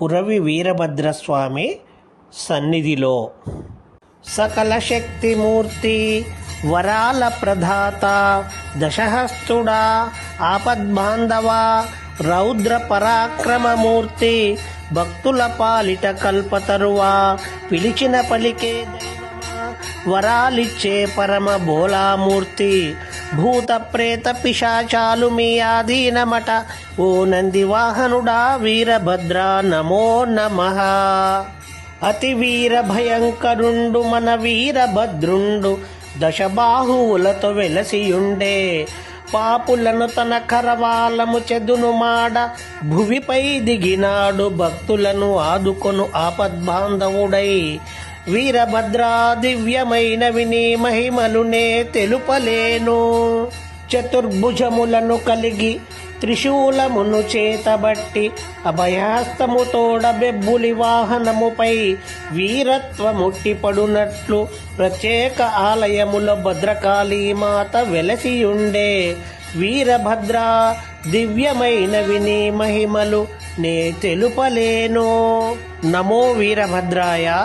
కురవి వీరభద్రస్వామి సన్నిధిలో. సకల శక్తిమూర్తి వరాల ప్రధాత దశహస్తుడా ఆపద్బాంధవా రౌద్ర పరాక్రమమూర్తి భక్తుల పాలిట కల్పతరువా పిలిచిన పలికే వరాలిచ్చే పరమ బోలామూర్తి. భూత ప్రేత పిశాచాలు మీ ఆధీనమట. ఓ నంది వాహనుడా వీరభద్ర నమో నమః. అతి వీర భయంకరుండు మన వీరభద్రుండు దశబాహువులతో వెలసియుండే. పాపులను తన కరవాలము చెదును మాడ భువిపై దిగినాడు భక్తులను ఆదుకొను ఆపద్బాంధవుడై. వీరభద్రా దివ్యమైన విని మహిమలునే తెలుపలేను. చతుర్భుజములను కలిగి త్రిశూలమును చేతబట్టి అభయాస్తము తోడబెబ్బులి వాహనముపై వీరత్వముట్టిపడునట్లు ప్రత్యేక ఆలయముల భద్రకాళీ మాత వెలసియుండే. వీరభద్ర దివ్యమైన విని మహిమలు నే తెలుపలేను. నమో వీరభద్రాయ